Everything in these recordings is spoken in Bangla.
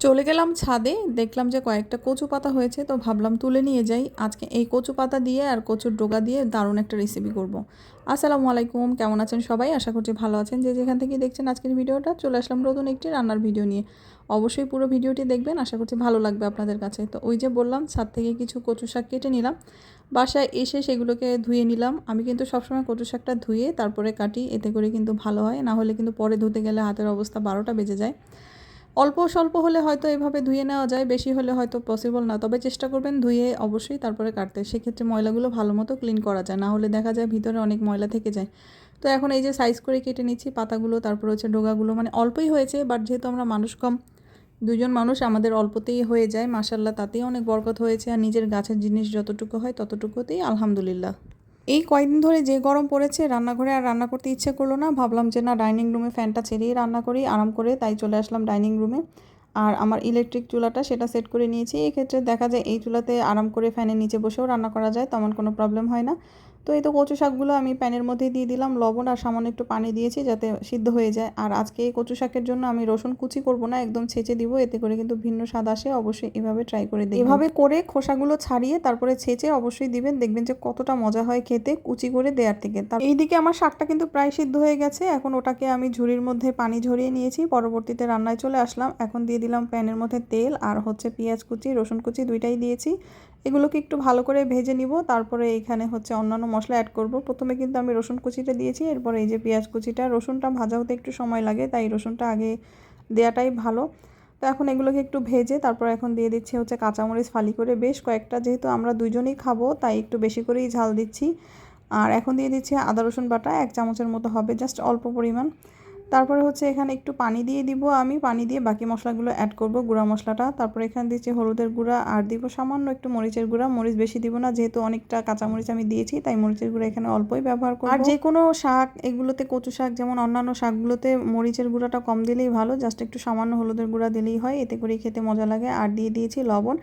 চলে গেলাম ছাদে, দেখলাম যে কয়েকটা কচু পাতা হয়েছে, তো ভাবলাম তুলে নিয়ে যাই। আজকে এই কচু পাতা দিয়ে আর কচুর ডোগা দিয়ে দারুণ একটা রেসিপি করব। আসসালামু আলাইকুম, কেমন আছেন সবাই? আশা করছি ভালো আছেন। যে যেখান থেকে দেখছেন আজকের ভিডিওটা, চলে আসলাম নতুন একটি রান্নার ভিডিও নিয়ে। অবশ্যই পুরো ভিডিওটি দেখবেন, আশা করছি ভালো লাগবে আপনাদের কাছে। তো ওই যে বললাম, ছাদ থেকে কিছু কচু শাক কেটে নিলাম। বাসায় এসে সেগুলোকে ধুয়ে নিলাম। আমি কিন্তু সবসময় কচু শাকটা ধুয়ে তারপরে কাটি, এতে করে কিন্তু ভালো হয়। না হলে কিন্তু পরে ধুতে গেলে হাতের অবস্থা বারোটা বেজে যায়। অল্প স্বল্প হলে হয়তো এভাবে ধুয়ে নেওয়া যায়, বেশি হলে হয়তো পসিবল না। তবে চেষ্টা করবেন ধুয়ে অবশ্যই তারপরে কাটতে। সেক্ষেত্রে ময়লাগুলো ভালো মতো ক্লিন করা যায়। না হলে দেখা যায় ভিতরে অনেক ময়লা থেকে যায়। তো এখন এই যে সাইজ করে কেটে নিচ্ছি পাতাগুলো, তারপর হচ্ছে ডোগাগুলো মানে অল্পই হয়েছে বাট যেহেতু আমরা মানুষ কম দুজন মানুষ, আমাদের অল্পতেই হয়ে যায়। মাসাল্লাহ তাতেই অনেক বরকত হয়েছে। আর নিজের গাছের জিনিস যতটুকু হয় ততটুকুতেই আলহামদুলিল্লাহ। এই কয়েকদিন ধরে যে গরম পড়েছে, রান্নাঘরে আর রান্না করতে ইচ্ছে করল না। ভাবলাম যে না, ডাইনিং রুমে ফ্যানটা ছেড়েই রান্না করি, আরাম করে তাই চলে আসলাম ডাইনিং রুমে। আর আমার ইলেকট্রিক চুলাটা সেটা সেট করে নিয়েছি। এক্ষেত্রে দেখা যায় এই চুলাতে আরাম করে ফ্যানের নিচে বসেও রান্না করা যায়, তেমন কোনো প্রবলেম হয় না। তো এই তো কচু শাকগুলো আমি প্যানের মধ্যে দিয়ে দিলাম, লবণ আর সামান্য একটু পানি দিয়েছি যাতে সিদ্ধ হয়ে যায়। আর আজকে এই কচু শাকের জন্য আমি রসুন কুচি করব না, একদম ছেঁচে দিব, এতে করে কিন্তু ভিন্ন স্বাদ আসে, অবশ্যই এভাবে ট্রাই করে দিই এভাবে করে খোসাগুলো ছাড়িয়ে তারপরে ছেঁচে অবশ্যই দিবেন, দেখবেন যে কতটা মজা হয় খেতে কুচি করে দেওয়ার থেকে। তার এইদিকে আমার শাকটা কিন্তু প্রায় সিদ্ধ হয়ে গেছে, এখন ওটাকে আমি ঝুড়ির মধ্যে পানি ঝরিয়ে নিয়েছি, পরবর্তীতে রান্নায় চলে আসলাম, এখন দিয়ে দিলাম প্যানের মধ্যে তেল আর হচ্ছে পেঁয়াজ কুচি, রসুন কুচি দুইটাই দিয়েছি। এগুলোকে একটু ভালো করে ভেজে নিব, তারপরে এখানে হচ্ছে অন্যান্য মশলা অ্যাড করব। প্রথমে কিন্তু আমি রসুন কুচিটা দিয়েছি, এরপর এই যে পেঁয়াজ কুচিটা, রসুনটা ভাজা হতে একটু সময় লাগে, তাই রসুনটা আগে দেওয়াটাই ভালো। তো এখন এগুলোকে একটু ভেজে তারপর এখন দিয়ে দিচ্ছি হচ্ছে কাঁচামরিচ ফালি করে। বেশ কয়েকটা যেহেতু আমরা দুজনেই খাব, তাই একটু বেশি করেই ঝাল দিচ্ছি। আর এখন দিয়ে দিচ্ছি আদা রসুন বাটা, এক চামচের মতো হবে, জাস্ট অল্প পরিমাণ। তারপরে হচ্ছে এখানে একটু পানি দিয়ে দিব আমি। পানি দিয়ে বাকি মশলাগুলো অ্যাড করব, গুঁড়া মশলাটা। তারপরে এখানে দিচ্ছি হলুদের গুঁড়া আর দিব সামান্য একটু মরিচের গুঁড়া। মরিচ বেশি দিব না, যেহেতু অনেকটা কাঁচামরিচ আমি দিয়েছি, তাই মরিচের গুঁড়া এখানে অল্পই ব্যবহার করব। আর যে কোনো শাক, এগুলোতে কচু শাক যেমন অন্যান্য শাকগুলোতে মরিচের গুঁড়াটা কম দিলেই ভালো জাস্ট একটু সামান্য হলুদের গুঁড়া দিলেই হয়, এতে করে খেতে মজা লাগে। আর দিয়ে দিয়েছি লবণ।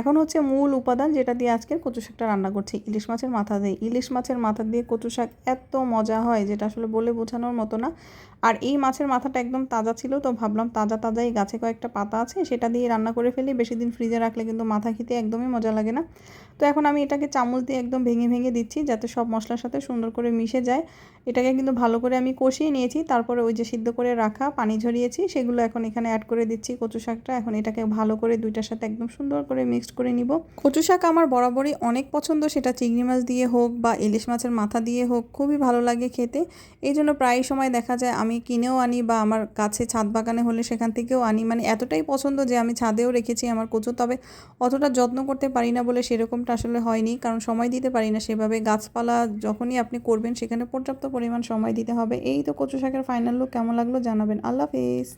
এখন হচ্ছে মূল উপাদান যেটা দিয়ে আজকের কচু শাকটা রান্না করছি, ইলিশ মাছের মাথা দিয়ে। ইলিশ মাছের মাথা দিয়ে কচু শাক এত মজা হয়, যেটা আসলে বলে বোঝানোর মতো না। আর এই মাছের মাথাটা একদম তাজা ছিল, তো ভাবলাম তাজা তাজা এই গাছে কয়েকটা পাতা আছে, সেটা দিয়ে রান্না করে ফেলি। বেশি দিন ফ্রিজে রাখলে কিন্তু মাথা খেতে একদমই মজা লাগে না। তো এখন আমি এটাকে চামচ দিয়ে একদম ভেঙে ভেঙে দিচ্ছি, যাতে সব মশলার সাথে সুন্দর করে মিশে যায়। এটাকে কিন্তু ভালো করে আমি কষিয়ে নিয়েছি, তারপরে ওই যে সিদ্ধ করে রাখা পানি ঝরিয়েছি, সেগুলো এখন এখানে অ্যাড করে দিচ্ছি কচু শাকটা। এখন এটাকে ভালো করে দুইটার সাথে একদম সুন্দর করে মিক্সড করে নিব। কচু শাক আমার বরাবরই অনেক পছন্দ, সেটা চিংড়ি মাছ দিয়ে হোক বা ইলিশ মাছের মাথা দিয়ে হোক, খুবই ভালো লাগে খেতে। এই জন্য প্রায় সময় দেখা যায় আমি কিনেও আনি বা আমার কাছে ছাদ বাগানে হলে সেখান থেকেও আনি। মানে এতটাই পছন্দ যে আমি ছাদেও রেখেছি আমার কচু তবে অতটা যত্ন করতে পারি না বলে সেরকমটা আসলে হয়নি, কারণ সময় দিতে পারি না সেভাবে। গাছপালা যখনই আপনি করবেন সেখানে পর্যাপ্ত পরিমাণ সময় দিতে হবে। এই তো কচু শাকের ফাইনাল লুক কেমন লাগল জানাবেন। আল্লাহ হাফিজ।